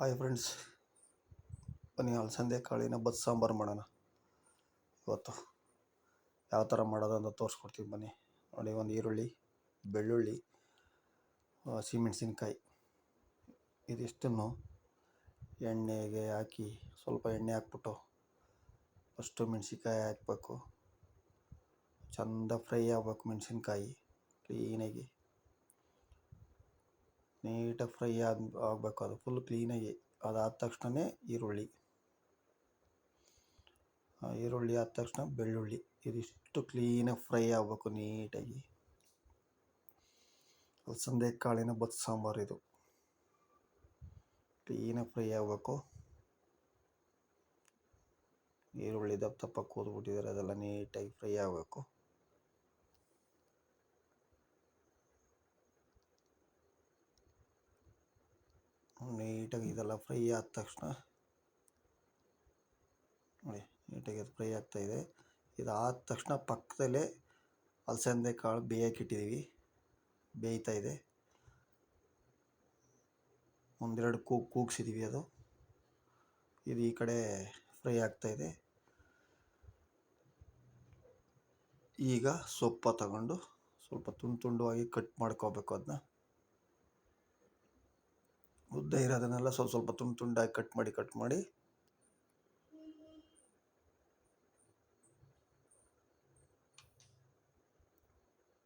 Hi friends. ಬನ್ನಿ ಅಲಸಂದೆ ಕಾಳಿನ ಬಸ್ ಸಾಂಬಾರು ಮಾಡೋಣ. ಇವತ್ತು ಯಾವ ಥರ ಮಾಡೋದು ಅಂತ ತೋರಿಸ್ಕೊಡ್ತೀವಿ ಬನ್ನಿ. ನೋಡಿ, ಒಂದು ಈರುಳ್ಳಿ, ಬೆಳ್ಳುಳ್ಳಿ ಹಸಿಮೆಣಸಿನ್ಕಾಯಿ ಇದಿಷ್ಟನ್ನು ಎಣ್ಣೆಗೆ ಹಾಕಿ ಸ್ವಲ್ಪ ಎಣ್ಣೆ ಹಾಕ್ಬಿಟ್ಟು ಫಸ್ಟು ಮೆಣಸಿನ್ಕಾಯಿ ಹಾಕಬೇಕು. ಚಂದ ಫ್ರೈ ಆಗ್ಬೇಕು ಮೆಣಸಿನ್ಕಾಯಿ, ಕ್ಲೀನಾಗಿ. ನೀಟಾಗಿ ಫ್ರೈ ಆದ ಆಗಬೇಕು. ಅದು ಫುಲ್ ಕ್ಲೀನಾಗಿ ಅದಾದ ತಕ್ಷಣವೇ ಈರುಳ್ಳಿ. ಈರುಳ್ಳಿ ಆದ ತಕ್ಷಣ ಬೆಳ್ಳುಳ್ಳಿ. ಇದಿಷ್ಟು ಕ್ಲೀನಾಗಿ ಫ್ರೈ ಆಗಬೇಕು ನೀಟಾಗಿ. ಅಲಸಂದೆ ಕಾಳಿನ ಬತ್ ಸಾಂಬಾರು ಇದು. ಕ್ಲೀನಾಗಿ ಫ್ರೈ ಆಗಬೇಕು. ಈರುಳ್ಳಿ ದಪ್ಪ ದಪ್ಪ ಕೂದ್ಬಿಟ್ಟಿದ್ದಾರೆ ಅದೆಲ್ಲ ನೀಟಾಗಿ ಫ್ರೈ ಆಗಬೇಕು. ನೀಟಾಗಿ ಇದೆಲ್ಲ ಫ್ರೈ ಆದ ತಕ್ಷಣ ನೋಡಿ, ನೀಟಾಗಿ ಅದು ಫ್ರೈ ಆಗ್ತಾಯಿದೆ ಇದಾದ ತಕ್ಷಣ ಪಕ್ಕದಲ್ಲೇ ಅಲಸಂದೆ ಕಾಳು ಬೇಯಕ್ಕೆ ಇಟ್ಟಿದ್ದೀವಿ ಬೇಯ್ತಾ ಇದೆ. ಒಂದೆರಡು ಕೂಗ್ ಕೂಗ್ಸಿದ್ದೀವಿ ಅದು. ಇದು ಈ ಕಡೆ ಫ್ರೈ ಆಗ್ತಾಯಿದೆ ಈಗ ಸೊಪ್ಪ ತಗೊಂಡು ಸ್ವಲ್ಪ ತುಂಡು ತುಂಡವಾಗಿ ಕಟ್ ಮಾಡ್ಕೋಬೇಕು ಅದನ್ನ ಉದ್ದ ಇರೋದನ್ನೆಲ್ಲ ಸ್ವಲ್ಪ ಸ್ವಲ್ಪ ತುಂಡು ತುಂಡಾಗಿ ಕಟ್ ಮಾಡಿ ಕಟ್ ಮಾಡಿ.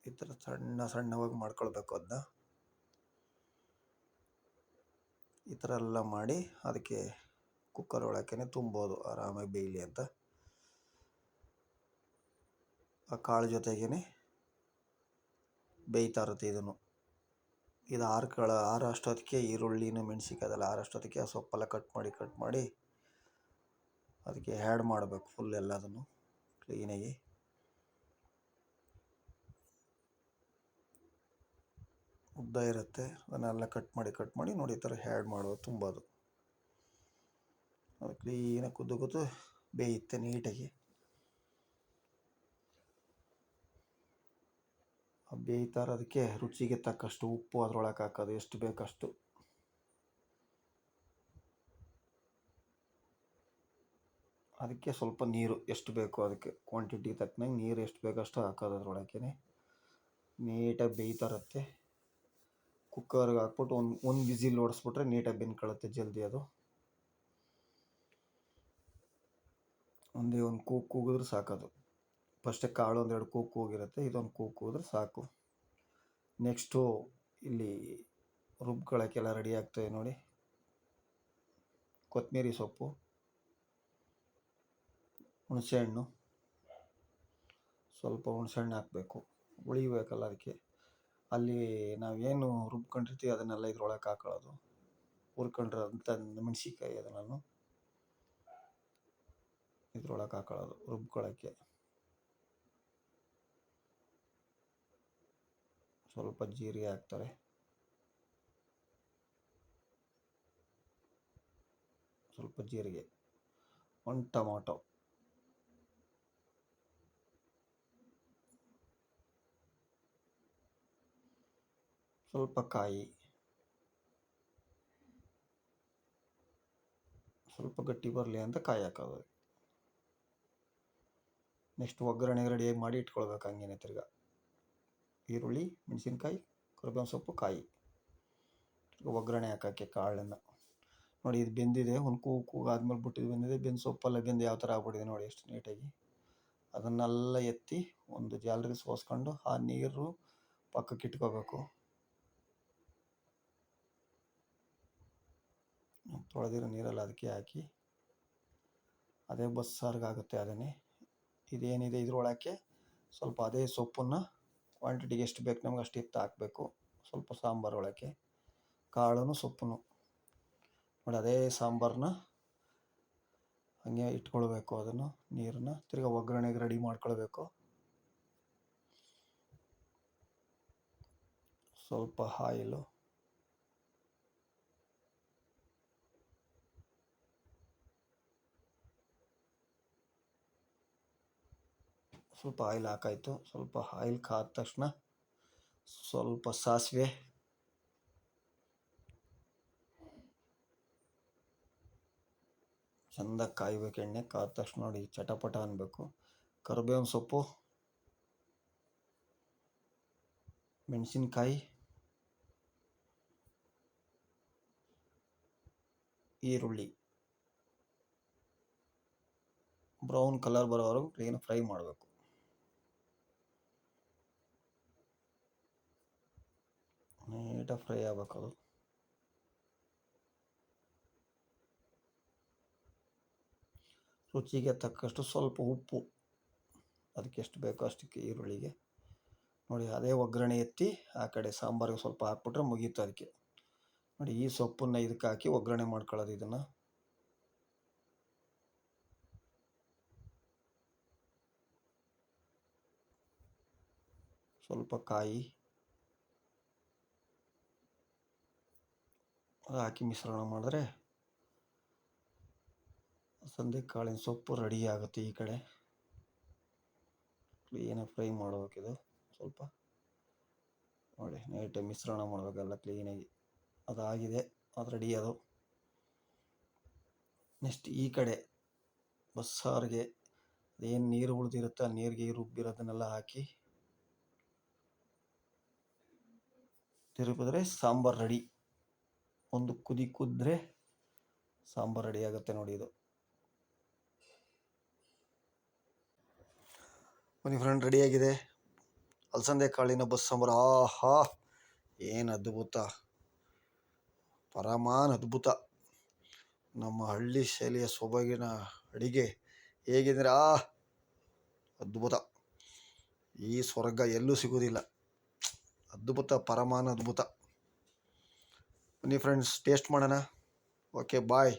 ಈ ಥರ ಸಣ್ಣ ಸಣ್ಣವಾಗಿ ಮಾಡ್ಕೊಳ್ಬೇಕು ಅದನ್ನ ಈ ಥರ ಎಲ್ಲ ಮಾಡಿ ಅದಕ್ಕೆ ಕುಕ್ಕರ್ ಒಳಕ್ಕೇ ತುಂಬೋದು, ಆರಾಮಾಗಿ ಬೇಯಲಿ ಅಂತ. ಆ ಕಾಳು ಜೊತೆಗೇ ಬೇಯ್ತಾ ಇರುತ್ತೆ ಇದನ್ನು. ಇದು ಆರ್ಕಳ ಕಾಳ ಆರು ಅಷ್ಟೊತ್ತಿಗೆ ಈರುಳ್ಳಿನ ಮೆಣ್ಸಿಕಾಯಿ ಅದೆಲ್ಲ ಆರು ಅಷ್ಟೊತ್ತಿಗೆ ಸೊಪ್ಪೆಲ್ಲ ಕಟ್ ಮಾಡಿ ಕಟ್ ಮಾಡಿ ಅದಕ್ಕೆ ಹ್ಯಾಡ್ ಮಾಡಬೇಕು ಫುಲ್ ಎಲ್ಲದನ್ನು ಕ್ಲೀನಾಗಿ ಉದ್ದ ಇರುತ್ತೆ, ಅದನ್ನೆಲ್ಲ ಕಟ್ ಮಾಡಿ ಕಟ್ ಮಾಡಿ ನೋಡಿ ಈ ಥರ ಹ್ಯಾಡ್ ಮಾಡೋದು ತುಂಬೋದು. ಅದು ಕ್ಲೀನಾಗಿ ಕುದ್ದು ಕುದ್ದು ಬೇಯುತ್ತೆ ನೀಟಾಗಿ ಬೇಯ್ತಾ ಅದಕ್ಕೆ ರುಚಿಗೆ ತಕ್ಕಷ್ಟು ಉಪ್ಪು ಅದರೊಳಗೆ ಹಾಕೋದು, ಎಷ್ಟು ಬೇಕಷ್ಟು. ಅದಕ್ಕೆ ಸ್ವಲ್ಪ ನೀರು, ಎಷ್ಟು ಬೇಕು ಅದಕ್ಕೆ. ಕ್ವಾಂಟಿಟಿ ತಕ್ಕನಾಗಿ ನೀರು ಎಷ್ಟು ಬೇಕಷ್ಟು ಹಾಕೋದು ಅದರೊಳಗೆ ನೀಟಾಗಿ ಬೇಯ್ತಾ ಇರುತ್ತೆ ಕುಕ್ಕರ್ಗೆ ಹಾಕ್ಬಿಟ್ಟು ಒಂದು ಒಂದು ವಿಸಿಲ್ ಓಡಿಸ್ಬಿಟ್ರೆ ನೀಟಾಗಿ ಬೆಂದ್ಕೊಳ್ಳುತ್ತೆ ಜಲ್ದಿ ಅದು. ಒಂದೇ ಒಂದು ಕೂಗು ಕೂಗಿದ್ರೆ ಸಾಕದು. ಫಸ್ಟೇ ಕಾಳು ಒಂದೆರಡು ಕೂಕು ಹೋಗಿರುತ್ತೆ, ಇದೊಂದು ಕೂಕು ಹೋದ್ರೆ ಸಾಕು. ನೆಕ್ಸ್ಟು ಇಲ್ಲಿ ರುಬ್ಕೊಳ್ಳೋಕ್ಕೆಲ್ಲ ರೆಡಿ ಆಗ್ತದೆ ನೋಡಿ. ಕೊತ್ತಂಬರಿ ಸೊಪ್ಪು, ಹುಣಸೆಹಣ್ಣು, ಸ್ವಲ್ಪ ಹುಣಸೆಹಣ್ಣು ಹಾಕಬೇಕು. ಉಳಿಬೇಕಲ್ಲ ಅದಕ್ಕೆ. ಅಲ್ಲಿ ನಾವೇನು ರುಬ್ಕೊಂಡಿರ್ತೀವಿ ಅದನ್ನೆಲ್ಲ ಇದ್ರೊಳಗೆ ಹಾಕೊಳ್ಳೋದು. ಹುರ್ಕೊಂಡಿರೋಂಥ ಮೆಣಸಿಕಾಯಿ ಅದನ್ನು ಇದ್ರೊಳಗೆ ಹಾಕೊಳ್ಳೋದು ರುಬ್ಕೊಳ್ಳೋಕ್ಕೆ ಸ್ವಲ್ಪ ಜೀರಿಗೆ ಹಾಕ್ತಾರೆ. ಸ್ವಲ್ಪ ಜೀರಿಗೆ. ಒಂದು ಟೊಮೊಟೊ. ಸ್ವಲ್ಪ ಕಾಯಿ. ಸ್ವಲ್ಪ ಗಟ್ಟಿ ಬರಲಿ ಅಂತ ಕಾಯಿ ಹಾಕೋದು. ನೆಕ್ಸ್ಟ್ ಒಗ್ಗರಣೆ ರೆಡಿಯಾಗಿ ಮಾಡಿ ಇಟ್ಕೊಳ್ಬೇಕು ಹಂಗೇನೆ ತಿರ್ಗಾ. ಈರುಳ್ಳಿ, ಮೆಣಸಿನ್ಕಾಯಿ, ಕರಿಬೇವಿನ ಸೊಪ್ಪು, ಕಾಯಿ. ಒಗ್ಗರಣೆ ಹಾಕೋಕ್ಕೆ ಕಾಳನ್ನು. ನೋಡಿ, ಇದು ಬೆಂದಿದೆ. ಒಂದು ಕೂ ಕೂಗು ಆದ್ಮೇಲೆ ಬಿಟ್ಟಿದ್ದು ಬೆಂದಿದೆ. ಬೆಂದು ಸೊಪ್ಪೆಲ್ಲ ಬೆಂದು ಯಾವ ಥರ ಆಗ್ಬಿಟ್ಟಿದೆ ನೋಡಿ ಎಷ್ಟು ನೀಟಾಗಿ. ಅದನ್ನೆಲ್ಲ ಎತ್ತಿ ಒಂದು ಜಾಲರಿ ಸೋಸ್ಕೊಂಡು ಆ ನೀರು ಪಕ್ಕಕ್ಕೆ ಇಟ್ಕೋಬೇಕು. ತೊಳೆದಿರೋ ನೀರಲ್ಲಿ ಅದಕ್ಕೆ ಹಾಕಿ. ಅದೇ ಬಸ್ಸಾರಿಗಾಗುತ್ತೆ ಅದನ್ನೇ. ಇದೇನಿದೆ ಇದ್ರೊಳಕ್ಕೆ? ಸ್ವಲ್ಪ ಅದೇ ಸೊಪ್ಪನ್ನು ಕ್ವಾಂಟಿಟಿಗೆ ಎಷ್ಟು ಬೇಕು, ನಮ್ಗೆ ಅಷ್ಟು ಎತ್ತು ಹಾಕಬೇಕು. ಸ್ವಲ್ಪ ಸಾಂಬಾರು ಒಳಕ್ಕೆ ಕಾಳು ಸೊಪ್ಪು ನೋಡಿ, ಅದೇ ಸಾಂಬಾರನ್ನ ಹಂಗೆ ಇಟ್ಕೊಳ್ಬೇಕು ಅದನ್ನು, ನೀರನ್ನ ತಿರ್ಗಿ ಒಗ್ಗರಣೆಗೆ ರೆಡಿ ಮಾಡ್ಕೊಳ್ಬೇಕು. ಸ್ವಲ್ಪ ಆಯಿಲು ಸ್ವಲ್ಪ ಆಯಿಲ್ ಹಾಕಾಯಿತು. ಸ್ವಲ್ಪ ಆಯಿಲ್ ಕಾದ ತಕ್ಷಣ ಸ್ವಲ್ಪ ಸಾಸಿವೆ. ಚೆಂದ ಕಾಯ್ಬೇಕು ಎಣ್ಣೆ ಕಾದ ತಕ್ಷಣ ನೋಡಿ, ಚಟಪಟ ಅನ್ನಬೇಕು ಕರಿಬೇವಿನ ಸೊಪ್ಪು, ಮೆಣಸಿನ್ಕಾಯಿ, ಈರುಳ್ಳಿ. ಬ್ರೌನ್ ಕಲರ್ ಬರೋವರೆಗೂ ಕ್ಲೀನ್ ಫ್ರೈ ಮಾಡಬೇಕು. ನೀಟಾಗಿ ಫ್ರೈ ಆಗ್ಬೇಕು ಅದು ರುಚಿಗೆ ತಕ್ಕಷ್ಟು ಸ್ವಲ್ಪ ಉಪ್ಪು. ಅದಕ್ಕೆ ಎಷ್ಟು ಬೇಕೋ ಅಷ್ಟಕ್ಕೆ ಈರುಳ್ಳಿಗೆ. ನೋಡಿ, ಅದೇ ಒಗ್ಗರಣೆ ಎತ್ತಿ ಆ ಕಡೆ ಸಾಂಬಾರಿಗೆ ಸ್ವಲ್ಪ ಹಾಕ್ಬಿಟ್ರೆ ಮುಗೀತು ಅದಕ್ಕೆ. ನೋಡಿ, ಈ ಸೊಪ್ಪನ್ನು ಇದಕ್ಕೆ ಹಾಕಿ ಒಗ್ಗರಣೆ ಮಾಡ್ಕೊಳ್ಳೋದು ಇದನ್ನು. ಸ್ವಲ್ಪ ಕಾಯಿ. ಅದು ಹಾಕಿ ಮಿಶ್ರಣ ಮಾಡಿದ್ರೆ ಸಂದೆ ಕಾಳಿನ ಸೊಪ್ಪು ರೆಡಿ ಆಗುತ್ತೆ ಈ ಕಡೆ. ಕ್ಲೀನಾಗಿ ಫ್ರೈ ಮಾಡಬೇಕಿದು ಸ್ವಲ್ಪ ನೋಡಿ ನೈಟ್ ಮಿಶ್ರಣ ಮಾಡಬೇಕಲ್ಲ ಕ್ಲೀನಾಗಿ ಅದಾಗಿದೆ, ಅದು ರೆಡಿ ಅದು. ನೆಕ್ಸ್ಟ್ ಈ ಕಡೆ ಬಸ್ಸಾರಿಗೆ ಏನು ನೀರು ಉಳಿದಿರುತ್ತೆ, ಆ ನೀರಿಗೆ ರುಬ್ಬಿರೋದನ್ನೆಲ್ಲ ಹಾಕಿ ತಿರುಗಿದ್ರೆ ಸಾಂಬಾರು ರೆಡಿ ಒಂದು ಕುದಿ ಕುದ್ರೆ ಸಾಂಬಾರು ರೆಡಿ ಆಗುತ್ತೆ ನೋಡಿ ಇದು. ಬನ್ನಿ ಫ್ರೆಂಡ್ ರೆಡಿಯಾಗಿದೆ ಅಲಸಂದೆ ಕಾಳಿನ ಬಸ್ ಸಾಂಬಾರು. ಆಹಾ, ಏನು ಅದ್ಭುತ. ಪರಮಾನ್ ಅದ್ಭುತ. ನಮ್ಮ ಹಳ್ಳಿ ಶೈಲಿಯ ಸೊಬಗಿನ ಅಡಿಗೆ ಹೇಗಿದ್ರೆ, ಆ, ಅದ್ಭುತ. ಈ ಸ್ವರ್ಗ ಎಲ್ಲೂ ಸಿಗೋದಿಲ್ಲ ಅದ್ಭುತ, ಪರಮಾನ ಅದ್ಭುತ. ಬನ್ನಿ ಫ್ರೆಂಡ್ಸ್ ಟೇಸ್ಟ್ ಮಾಡೋಣ. Okay bye